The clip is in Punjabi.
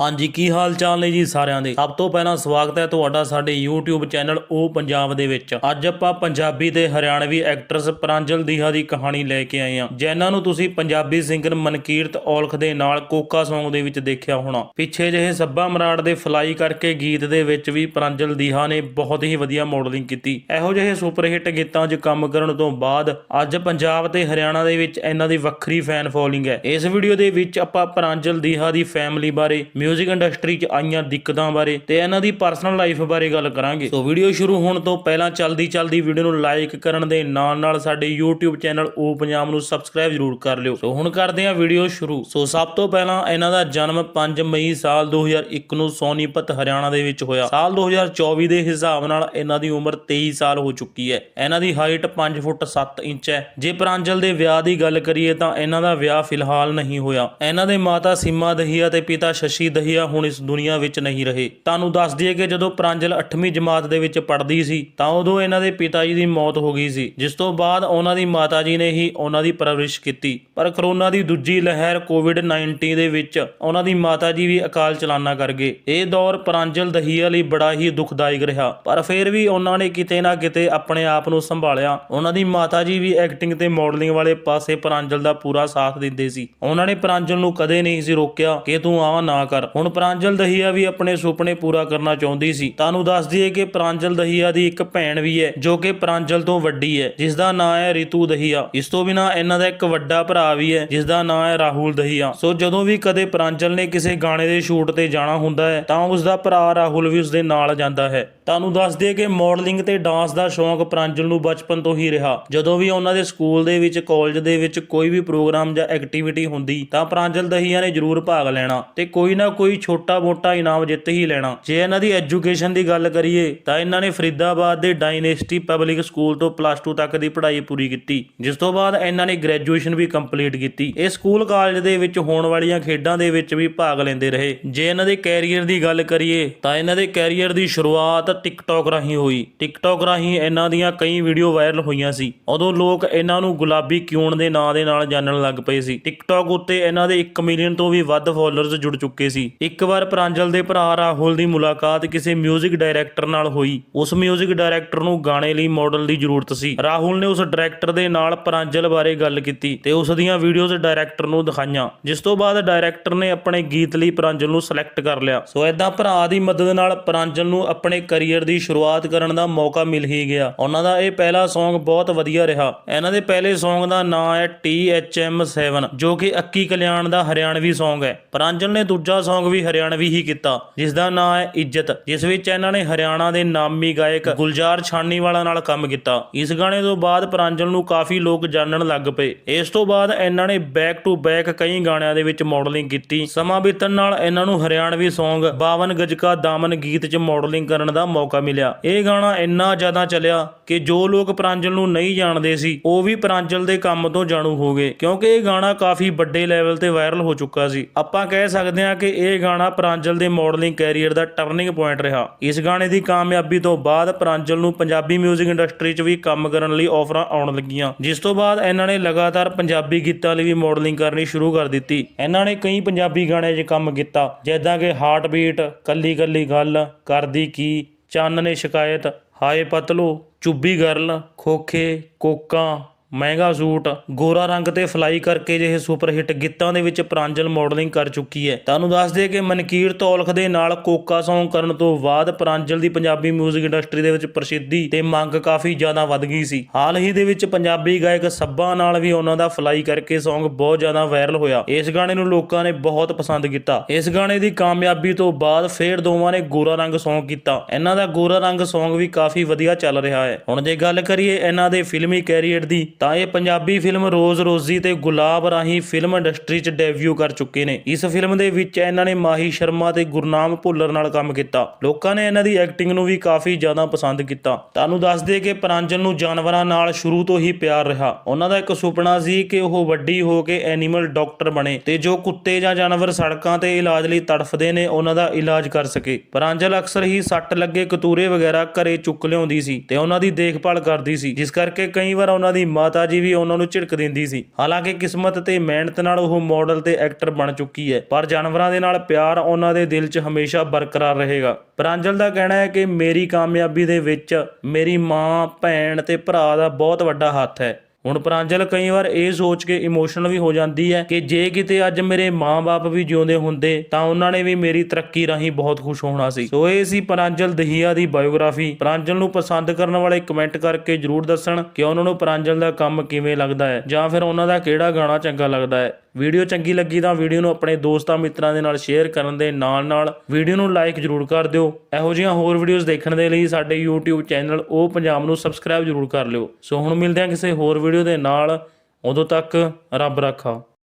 ਹਾਂਜੀ, ਕੀ ਹਾਲ ਚਾਲ ਨੇ ਜੀ ਸਾਰਿਆਂ ਦੇ? ਸਭ ਤੋਂ ਪਹਿਲਾਂ ਸਵਾਗਤ ਹੈ ਤੁਹਾਡਾ ਸਾਡੇ YouTube ਚੈਨਲ ਉਹ ਪੰਜਾਬ ਦੇ ਵਿੱਚ। ਅੱਜ ਆਪਾਂ ਪੰਜਾਬੀ ਤੇ ਹਰਿਆਣਵੀ ਐਕਟਰਸ ਪ੍ਰਾਂਜਲ ਦੀਹਾ ਦੀ ਕਹਾਣੀ ਲੈ ਕੇ ਆਏ ਹਾਂ। ਜਿਨ੍ਹਾਂ ਨੂੰ ਤੁਸੀਂ ਪੰਜਾਬੀ ਸਿੰਗਰ ਮਨਕੀਰਤ ਔਲਖ ਦੇ ਨਾਲ ਕੋਕਾ Song ਦੇ ਵਿੱਚ ਦੇਖਿਆ ਹੋਣਾ। ਪਿੱਛੇ ਜਿਹੇ ਸੱਬਾ ਮਰਾੜ ਦੇ ਫਲਾਈ ਕਰਕੇ ਗੀਤ ਦੇ ਵਿੱਚ ਵੀ ਪ੍ਰਾਂਜਲ ਦੀਹਾ ਨੇ ਬਹੁਤ ਹੀ ਵਧੀਆ ਮਾਡਲਿੰਗ ਕੀਤੀ। ਇਹੋ ਜਿਹੇ ਸੁਪਰ ਹਿੱਟ ਗੀਤਾਂ 'ਚ ਕੰਮ ਕਰਨ ਤੋਂ ਬਾਅਦ ਅੱਜ ਪੰਜਾਬ ਤੇ ਹਰਿਆਣਾ ਦੇ ਵਿੱਚ ਇਹਨਾਂ ਦੀ ਵੱਖਰੀ ਫੈਨ ਫੋਲੋਇੰਗ ਹੈ। ਇਸ ਵੀਡੀਓ ਦੇ ਵਿੱਚ ਆਪਾਂ ਪ੍ਰਾਂਜਲ ਦੀਹਾ ਦੀ ਫੈਮਿਲੀ ਬਾਰੇ 뮤직 ਇੰਡਸਟਰੀ 'ਚ ਆਈਆਂ ਦਿੱਕਤਾਂ ਬਾਰੇ ਤੇ ਇਹਨਾਂ ਦੀ ਪਰਸਨਲ ਲਾਈਫ ਬਾਰੇ ਗੱਲ ਕਰਾਂਗੇ। ਸੋ ਵੀਡੀਓ ਸ਼ੁਰੂ ਹੋਣ ਤੋਂ ਪਹਿਲਾਂ ਚਲਦੀ ਚਲਦੀ ਵੀਡੀਓ ਨੂੰ ਲਾਈਕ ਕਰਨ ਦੇ ਨਾਲ ਨਾਲ ਸਾਡੇ YouTube ਚੈਨਲ ਉਹ ਪੰਜਾਬ ਨੂੰ ਸਬਸਕ੍ਰਾਈਬ ਜ਼ਰੂਰ ਕਰ ਲਿਓ। ਸੋ ਹੁਣ ਕਰਦੇ ਹਾਂ ਵੀਡੀਓ ਸ਼ੁਰੂ। ਸੋ ਸਭ ਤੋਂ ਪਹਿਲਾਂ ਇਹਨਾਂ ਦਾ ਜਨਮ 5 ਮਈ ਸਾਲ 2001 ਨੂੰ ਸੋਨੀਪਤ, ਹਰਿਆਣਾ ਦੇ ਵਿੱਚ ਹੋਇਆ। ਸਾਲ 2024 ਦੇ ਹਿਸਾਬ ਨਾਲ ਇਹਨਾਂ ਦੀ ਉਮਰ 23 ਸਾਲ ਹੋ ਚੁੱਕੀ ਹੈ। ਇਹਨਾਂ ਦੀ ਹਾਈਟ 5 ਫੁੱਟ 7 ਇੰਚ ਹੈ। ਜੇ ਪ੍ਰਾਂਜਲ ਦੇ ਵਿਆਹ ਦੀ ਗੱਲ ਕਰੀਏ ਤਾਂ ਇਹਨਾਂ ਦਾ ਵਿਆਹ ਫਿਲਹਾਲ ਨਹੀਂ ਹੋਇਆ। ਇਹਨਾਂ ਦੇ ਮਾਤਾ ਸੀਮਾ ਦਹੀਆ ਤੇ ਪਿਤਾ ਸ਼ਸ਼ੀ ਦਹੀਆ ਹੁਣ ਇਸ ਦੁਨੀਆ ਵਿੱਚ ਨਹੀਂ ਰਹੇ। ਤੁਹਾਨੂੰ ਦੱਸ ਦਈਏ ਕਿ ਜਦੋਂ ਪ੍ਰਾਂਜਲ 8ਵੀਂ ਜਮਾਤ ਦੇ ਵਿੱਚ ਪੜ੍ਹਦੀ ਸੀ, ਤਾਂ ਉਦੋਂ ਇਹਨਾਂ ਦੇ ਪਿਤਾ ਜੀ ਦੀ ਮੌਤ ਹੋ ਗਈ ਸੀ। ਜਿਸ ਤੋਂ ਬਾਅਦ ਉਹਨਾਂ ਦੀ ਮਾਤਾ ਜੀ ਨੇ ਹੀ ਉਹਨਾਂ ਦੀ ਪਰਵਰਿਸ਼ ਕੀਤੀ। ਪਰ ਕਰੋਨਾ ਦੀ ਦੂਜੀ ਲਹਿਰ ਕੋਵਿਡ-19 ਦੇ ਵਿੱਚ ਉਹਨਾਂ ਦੀ ਮਾਤਾ ਜੀ ਵੀ ਅਕਾਲ ਚਲਾਨਾ ਕਰ ਗਏ। ਇਹ ਦੌਰ ਪ੍ਰਾਂਜਲ ਦਹੀਆ ਲਈ ਬੜਾ ਹੀ ਦੁਖਦਾਇਕ ਰਿਹਾ। ਪਰ ਫਿਰ ਵੀ ਉਹਨਾਂ ਨੇ ਕਿਤੇ ਨਾ ਕਿਤੇ ਆਪਣੇ ਆਪ ਨੂੰ ਸੰਭਾਲਿਆ। ਉਹਨਾਂ ਦੀ ਮਾਤਾ ਜੀ ਵੀ ਐਕਟਿੰਗ ਤੇ ਮਾਡਲਿੰਗ ਵਾਲੇ ਪਾਸੇ ਪ੍ਰਾਂਜਲ ਦਾ ਪੂਰਾ ਸਾਥ ਦਿੰਦੇ ਸੀ। ਉਹਨਾਂ ਨੇ ਪ੍ਰਾਂਜਲ ਨੂੰ ਕਦੇ ਨਹੀਂ ਸੀ ਰੋਕਿਆ ਕਿ ਤੂੰ ਆਹ ਨਾ ਕਰ। ਹੁਣ ਪ੍ਰਾਂਜਲ ਦਹੀਆ ਵੀ ਆਪਣੇ ਸੁਪਨੇ ਪੂਰਾ ਕਰਨਾ ਚਾਹੁੰਦੀ ਸੀ। ਤੁਹਾਨੂੰ ਦੱਸ ਦਈਏ ਕਿ ਪ੍ਰਾਂਜਲ ਦਹੀਆ ਦੀ ਇੱਕ ਭੈਣ ਵੀ ਹੈ, ਜੋ ਕਿ ਪ੍ਰਾਂਜਲ ਤੋਂ ਵੱਡੀ ਹੈ ਜਿਸ ਦਾ ਨਾਮ ਹੈ ਰਿਤੂ ਦਹੀਆ। ਇਸ ਤੋਂ ਬਿਨਾ ਇਹਨਾਂ ਦਾ ਇੱਕ ਵੱਡਾ ਭਰਾ ਵੀ ਹੈ ਜਿਸ ਦਾ ਨਾਮ ਹੈ ਰਾਹੁਲ ਦਹੀਆ। ਸੋ ਜਦੋਂ ਵੀ ਕਦੇ ਪ੍ਰਾਂਜਲ ਨੇ ਕਿਸੇ ਗਾਣੇ ਦੇ ਸ਼ੂਟ ਤੇ ਜਾਣਾ ਹੁੰਦਾ ਹੈ, ਤਾਂ ਉਸ ਦਾ ਭਰਾ ਰਾਹੁਲ ਵੀ ਉਸ ਦੇ ਨਾਲ ਜਾਂਦਾ ਹੈ। ਤੁਹਾਨੂੰ ਦੱਸ ਦਈਏ ਕਿ ਮਾਡਲਿੰਗ ਤੇ ਡਾਂਸ ਦਾ ਸ਼ੌਂਕ ਪ੍ਰਾਂਜਲ ਨੂੰ ਬਚਪਨ ਤੋਂ ਹੀ ਰਿਹਾ। ਜਦੋਂ ਵੀ ਉਹਨਾਂ ਦੇ ਸਕੂਲ ਦੇ ਵਿੱਚ, ਕਾਲਜ ਦੇ ਵਿੱਚ ਕੋਈ ਵੀ ਪ੍ਰੋਗਰਾਮ ਜਾਂ ਐਕਟੀਵਿਟੀ ਹੁੰਦੀ, ਤਾਂ ਪ੍ਰਾਂਜਲ ਦਹੀਆ ਨੇ ਜ਼ਰੂਰ ਭਾਗ ਲੈਣਾ ਤੇ ਕੋਈ ਨਾ ਕੋਈ ਛੋਟਾ-ਮੋਟਾ ਇਨਾਮ ਜਿੱਤ ਹੀ ਲੈਣਾ। ਜੇ ਇਹਨਾਂ ਦੀ ਐਜੂਕੇਸ਼ਨ ਦੀ ਗੱਲ ਕਰੀਏ, ਤਾਂ ਇਹਨਾਂ ਨੇ ਫਰੀਦਾਬਾਦ ਦੇ ਡਾਇਨੈਸਟੀ ਪਬਲਿਕ ਸਕੂਲ ਤੋਂ ਪਲੱਸ 2 ਤੱਕ ਦੀ ਪੜ੍ਹਾਈ ਪੂਰੀ ਕੀਤੀ। ਜਿਸ ਤੋਂ ਬਾਅਦ ਇਹਨਾਂ ਨੇ ਗ੍ਰੈਜੂਏਸ਼ਨ ਵੀ ਕੰਪਲੀਟ ਕੀਤੀ। ਇਹ ਸਕੂਲ ਕਾਲਜ ਦੇ ਵਿੱਚ ਹੋਣ ਵਾਲੀਆਂ ਖੇਡਾਂ ਦੇ ਵਿੱਚ ਵੀ ਭਾਗ ਲੈਂਦੇ ਰਹੇ। ਜੇ ਇਹਨਾਂ ਦੇ ਕੈਰੀਅਰ ਦੀ ਗੱਲ ਕਰੀਏ, ਤਾਂ ਇਹਨਾਂ ਦੇ ਕੈਰੀਅਰ ਦੀ ਸ਼ੁਰੂਆਤ ਟਿਕਟੌਕ ਰਾਹੀਂ ਹੋਈ। ਟਿਕਟੌਕ ਰਾਹੀਂ ਇਹਨਾਂ ਦੀਆਂ ਕਈ ਵੀਡੀਓ ਵਾਇਰਲ ਹੋਈਆਂ ਸੀ। ਉਦੋਂ ਲੋਕ ਇਹਨਾਂ ਨੂੰ ਗੁਲਾਬੀ ਕਿਊਨ ਦੇ ਨਾਂ ਦੇ ਨਾਲ ਜਾਣਨ ਲੱਗ ਪਏ ਸੀ। ਟਿਕਟੌਕ ਉੱਤੇ ਇਹਨਾਂ ਦੇ 1 ਮਿਲੀਅਨ ਤੋਂ ਵੀ ਵੱਧ ਫਾਲੋਅਰਸ ਜੁੜ ਚੁੱਕੇ ਸੀ। ਇੱਕ ਵਾਰ ਪ੍ਰਾਂਜਲ ਦੇ ਭਰਾ ਰਾਹੁਲ ਦੀ ਮੁਲਾਕਾਤ ਕਿਸੇ 뮤직 ਡਾਇਰੈਕਟਰ ਨਾਲ ਹੋਈ ਉਸ 뮤직 ਡਾਇਰੈਕਟਰ ਨੂੰ ਗਾਣੇ ਲਈ ਮਾਡਲ ਦੀ ਜ਼ਰੂਰਤ ਸੀ ਰਾਹੁਲ ਨੇ ਉਸ ਡਾਇਰੈਕਟਰ ਦੇ ਨਾਲ ਪ੍ਰਾਂਜਲ ਬਾਰੇ ਗੱਲ ਕੀਤੀ ਤੇ ਉਸ ਦੀਆਂ ਵੀਡੀਓਜ਼ ਡਾਇਰੈਕਟਰ ਨੂੰ ਦਿਖਾਈਆਂ ਜਿਸ ਤੋਂ ਬਾਅਦ ਡਾਇਰੈਕਟਰ ਨੇ ਆਪਣੇ ਗੀਤ ਲਈ ਪ੍ਰਾਂਜਲ ਨੂੰ ਸਿਲੈਕਟ ਕਰ ਲਿਆ ਸੋ ਇਦਾਂ ਭਰਾ ਦੀ ਮਦਦ ਨਾਲ ਪ੍ਰਾਂਜਲ ਨੂੰ ਆਪਣੇ ਕੈਰੀਅਰ ਦੀ ਸ਼ੁਰੂਆਤ ਕਰਨ ਦਾ ਮੌਕਾ ਮਿਲ ਹੀ ਗਿਆ ਉਹਨਾਂ ਦਾ ਇਹ ਪਹਿਲਾ Song ਬਹੁਤ ਵਧੀਆ ਰਿਹਾ ਇਹਨਾਂ ਦੇ ਪਹਿਲੇ Song ਦਾ ਨਾਮ ਹੈ THM7 ਜੋ ਕਿ ਅੱਕੀ ਕਲਿਆਣ ਦਾ ਹਰਿਆਣਵੀ Song ਹੈ ਪ੍ਰਾਂਜਲ ਨੇ ਦੂਜਾ Song ਵੀ ਹਰਿਆਣਵੀ ਹੀ ਕੀਤਾ ਜਿਸ ਦਾ ਨਾਮ ਹੈ ਇੱਜ਼ਤ, ਜਿਸ ਵਿੱਚ ਇਹਨਾਂ ਨੇ ਹਰਿਆਣਾ ਦੇ ਨਾਮੀ ਗਾਇਕ ਗੁਲਜ਼ਾਰ ਛਾਨੀਵਾਲਾ ਨਾਲ ਕੰਮ ਕੀਤਾ। ਇਸ ਗਾਣੇ ਤੋਂ ਬਾਅਦ ਪ੍ਰਾਂਜਲ ਨੂੰ ਕਾਫੀ ਲੋਕ ਜਾਣਨ ਲੱਗ ਪਏ। ਇਸ ਤੋਂ ਬਾਅਦ ਇਹਨਾਂ ਨੇ ਬੈਕ ਟੂ ਬੈਕ ਕਈ ਗਾਣਿਆਂ ਦੇ ਵਿੱਚ ਮਾਡਲਿੰਗ ਕੀਤੀ। ਸਮਾਂ ਬੀਤਣ ਨਾਲ ਇਹਨਾਂ ਨੂੰ ਹਰਿਆਣਵੀ Song 52 ਗਜ ਕਾ ਦਾਮਨ ਗੀਤ 'ਚ ਮਾਡਲਿੰਗ ਕਰਨ ਦਾ ਮੌਕਾ ਮਿਲਿਆ। ਇਹ ਗਾਣਾ ਇੰਨਾ ਜ਼ਿਆਦਾ ਚੱਲਿਆ ਕਿ ਜੋ ਲੋਕ ਪ੍ਰਾਂਜਲ ਨੂੰ ਨਹੀਂ ਜਾਣਦੇ ਸੀ, ਉਹ ਵੀ ਪ੍ਰਾਂਜਲ ਦੇ ਕੰਮ ਤੋਂ ਜਾਣੂ ਹੋ ਗਏ। ਕਿਉਂਕਿ ਇਹ ਗਾਣਾ ਕਾਫੀ ਵੱਡੇ ਲੈਵਲ ਤੇ ਵਾਇਰਲ ਹੋ ਚੁੱਕਾ ਸੀ। ਆਪਾਂ ਕਹਿ ਸਕਦੇ ਹਾਂ ਕਿ ਇਹ ਗਾਣਾ ਪ੍ਰਾਂਜਲ ਦੇ ਮਾਡਲਿੰਗ ਕੈਰੀਅਰ ਦਾ ਟਰਨਿੰਗ ਪੁਆਇੰਟ ਰਿਹਾ। ਇਸ ਗਾਣੇ ਦੀ ਕਾਮਯਾਬੀ ਤੋਂ ਬਾਅਦ ਪ੍ਰਾਂਜਲ ਨੂੰ ਪੰਜਾਬੀ 뮤직 ਇੰਡਸਟਰੀ 'ਚ ਵੀ ਕੰਮ ਕਰਨ ਲਈ ਆਫਰਾਂ ਆਉਣ ਲੱਗੀਆਂ। ਜਿਸ ਤੋਂ ਬਾਅਦ ਇਹਨਾਂ ਨੇ ਲਗਾਤਾਰ ਪੰਜਾਬੀ ਗੀਤਾਂ ਲਈ ਵੀ ਮਾਡਲਿੰਗ ਕਰਨੀ ਸ਼ੁਰੂ ਕਰ ਦਿੱਤੀ। ਇਹਨਾਂ ਨੇ ਕਈ ਪੰਜਾਬੀ ਗਾਣਿਆਂ 'ਚ ਕੰਮ ਕੀਤਾ, ਜਿੱਦਾਂ ਕਿ ਹਾਰਟ ਬੀਟ ਕੱਲੀ ਕੱਲੀ ਗੱਲ, ਕਰਦੀ ਕੀ, ਚੰਨ ਨੇ ਸ਼ਿਕਾਇਤ, ਹਾਏ ਪਤਲੋ ਚੁੱਬੀ ਗਰਲ, ਖੋਖੇ, ਕੋਕਾਂ ਮਹਿੰਗਾ ਸੂਟ, ਗੋਰਾ ਰੰਗ ਤੇ ਫਲਾਈ ਕਰਕੇ ਜਿਹੇ ਸੁਪਰ ਹਿੱਟ ਗੀਤਾਂ ਦੇ ਵਿੱਚ ਪ੍ਰਾਂਜਲ ਮਾਡਲਿੰਗ ਕਰ ਚੁੱਕੀ ਹੈ। ਤੁਹਾਨੂੰ ਦੱਸ ਦੇ ਕਿ ਮਨਕੀਰ ਤੌਲਖ ਦੇ ਨਾਲ ਕੋਕਾ ਸੌਂਗ ਕਰਨ ਤੋਂ ਬਾਅਦ ਪ੍ਰਾਂਜਲ ਦੀ ਪੰਜਾਬੀ 뮤직 ਇੰਡਸਟਰੀ ਦੇ ਵਿੱਚ ਪ੍ਰਸਿੱਧੀ ਤੇ ਮੰਗ ਕਾਫੀ ਜ਼ਿਆਦਾ ਵੱਧ ਗਈ ਸੀ। ਹਾਲ ਹੀ ਦੇ ਵਿੱਚ ਪੰਜਾਬੀ ਗਾਇਕ ਸੱਬਾ ਨਾਲ ਵੀ ਉਹਨਾਂ ਦਾ ਫਲਾਈ ਕਰਕੇ ਸੌਂਗ ਬਹੁਤ ਜ਼ਿਆਦਾ ਵਾਇਰਲ ਹੋਇਆ। ਇਸ ਗਾਣੇ ਨੂੰ ਲੋਕਾਂ ਨੇ ਬਹੁਤ ਪਸੰਦ ਕੀਤਾ। ਇਸ ਗਾਣੇ ਦੀ ਕਾਮਯਾਬੀ ਤੋਂ ਬਾਅਦ ਫੇਰ ਦੋਵਾਂ ਨੇ ਗੋਰਾ ਰੰਗ ਸੌਂਗ ਕੀਤਾ। ਇਹਨਾਂ ਦਾ ਗੋਰਾ ਰੰਗ ਸੌਂਗ ਵੀ ਕਾਫੀ ਵਧੀਆ ਚੱਲ ਰਿਹਾ ਹੈ। ਹੁਣ ਜੇ ਗੱਲ ਕਰੀਏ ਇਹਨਾਂ ਦੇ ਫਿਲਮੀ ਕੈਰੀਅਰ ਦੀ ਤਾਂ ਇਹ ਪੰਜਾਬੀ ਫਿਲਮ ਰੋਜ਼ ਰੋਜ਼ੀ ਤੇ ਗੁਲਾਬ ਰਾਹੀਂ ਫਿਲਮ ਇੰਡਸਟਰੀ 'ਚ ਡੈਬਿਊ ਕਰ ਚੁੱਕੇ ਨੇ। ਇਸ ਫਿਲਮ ਦੇ ਵਿੱਚ ਇਹਨਾਂ ਨੇ ਮਾਹੀ ਸ਼ਰਮਾ ਤੇ ਗੁਰਨਾਮ ਭੁੱਲਰ ਨਾਲ ਕੰਮ ਕੀਤਾ। ਲੋਕਾਂ ਨੇ ਇਹਨਾਂ ਦੀ ਐਕਟਿੰਗ ਨੂੰ ਵੀ ਕਾਫੀ ਜ਼ਿਆਦਾ ਪਸੰਦ ਕੀਤਾ। ਤੁਹਾਨੂੰ ਦੱਸ ਦੇ ਕਿ ਪ੍ਰਾਂਜਲ ਨੂੰ ਜਾਨਵਰਾਂ ਨਾਲ ਸ਼ੁਰੂ ਤੋਂ ਹੀ ਪਿਆਰ ਰਿਹਾ। ਉਹਨਾਂ ਦਾ ਇੱਕ ਸੁਪਨਾ ਸੀ ਕਿ ਉਹ ਵੱਡੀ ਹੋ ਕੇ ਐਨੀਮਲ ਡਾਕਟਰ ਬਣੇ ਤੇ ਜੋ ਕੁੱਤੇ ਜਾਂ ਜਾਨਵਰ ਸੜਕਾਂ ਤੇ ਇਲਾਜ ਲਈ ਤੜਫਦੇ ਨੇ, ਉਹਨਾਂ ਦਾ ਇਲਾਜ ਕਰ ਸਕੇ। ਪ੍ਰਾਂਜਲ ਅਕਸਰ ਹੀ ਸੱਟ ਲੱਗੇ ਕਤੂਰੇ ਵਗੈਰਾ ਘਰੇ ਚੁੱਕ ਲਿਆਉਂਦੀ ਸੀ ਤੇ ਉਹਨਾਂ ਦੀ ਦੇਖਭਾਲ ਕਰਦੀ ਸੀ, ਜਿਸ ਕਰਕੇ ਕਈ ਵਾਰ ਉਹਨਾਂ ਦੀ ਮਾਂ ਮਾਤਾ ਜੀ ਵੀ ਉਹਨਾਂ ਨੂੰ ਝਿੜਕ ਦਿੰਦੀ ਸੀ। ਹਾਲਾਂਕਿ ਕਿਸਮਤ ਤੇ ਮਿਹਨਤ ਨਾਲ ਉਹ ਮਾਡਲ ਤੇ ਐਕਟਰ ਬਣ ਚੁੱਕੀ ਹੈ। ਪਰ ਜਾਨਵਰਾਂ ਦੇ ਨਾਲ ਪਿਆਰ ਉਹਨਾਂ ਦੇ ਦਿਲ 'ਚ ਹਮੇਸ਼ਾ ਬਰਕਰਾਰ ਰਹੇਗਾ। ਪ੍ਰਾਂਜਲ ਦਾ ਕਹਿਣਾ ਹੈ ਕਿ ਮੇਰੀ ਕਾਮਯਾਬੀ ਦੇ ਵਿੱਚ ਮੇਰੀ ਮਾਂ, ਭੈਣ ਤੇ ਭਰਾ ਦਾ ਬਹੁਤ ਵੱਡਾ ਹੱਥ ਹੈ। ਹੁਣ ਪ੍ਰਾਂਜਲ ਕਈ ਵਾਰ ਇਹ ਸੋਚ ਕੇ ਇਮੋਸ਼ਨਲ ਵੀ ਹੋ ਜਾਂਦੀ ਹੈ ਕਿ ਜੇ ਕਿਤੇ ਅੱਜ ਮੇਰੇ ਮਾਂ-ਬਾਪ ਵੀ ਜਿਉਂਦੇ ਹੁੰਦੇ, ਤਾਂ ਉਹਨਾਂ ਨੇ ਵੀ ਮੇਰੀ ਤਰੱਕੀ ਰਾਹੀਂ ਬਹੁਤ ਖੁਸ਼ ਹੋਣਾ ਸੀ। ਸੋ ਇਹ ਸੀ ਪ੍ਰਾਂਜਲ ਦਹੀਆ ਦੀ ਬਾਇਓਗ੍ਰਾਫੀ। ਪ੍ਰਾਂਜਲ ਨੂੰ ਪਸੰਦ ਕਰਨ ਵਾਲੇ ਕਮੈਂਟ ਕਰਕੇ ਜਰੂਰ ਦੱਸਣ ਕਿ ਉਹਨਾਂ ਨੂੰ ਪ੍ਰਾਂਜਲ ਦਾ ਕੰਮ ਕਿਵੇਂ ਲੱਗਦਾ ਹੈ ਜਾਂ ਫਿਰ ਉਹਨਾਂ ਦਾ ਕਿਹੜਾ ਗਾਣਾ ਚੰਗਾ ਲੱਗਦਾ ਹੈ। ਵੀਡੀਓ ਚੰਗੀ ਲੱਗੀ ਤਾਂ ਵੀਡੀਓ ਨੂੰ ਆਪਣੇ ਦੋਸਤਾਂ ਮਿੱਤਰਾਂ ਦੇ ਨਾਲ ਸ਼ੇਅਰ ਕਰਨ ਦੇ ਨਾਲ-ਨਾਲ ਵੀਡੀਓ ਨੂੰ ਲਾਈਕ ਜਰੂਰ ਕਰ ਦਿਓ। ਇਹੋ ਜਿਹੀਆਂ ਹੋਰ ਵੀਡੀਓਜ਼ ਦੇਖਣ ਦੇ ਲਈ ਸਾਡੇ YouTube ਚੈਨਲ ਉਹ ਪੰਜਾਬ ਨੂੰ ਸਬਸਕ੍ਰਾਈਬ ਜਰੂਰ ਕਰ ਲਿਓ। ਸੋ ਹੁਣ ਮਿਲਦੇ ਹਾਂ ਕਿਸੇ ਹੋਰ ਵੀਡੀਓ ਦੇ ਨਾਲ। ਉਦੋਂ ਤੱਕ ਰੱਬ ਰੱਖਾ।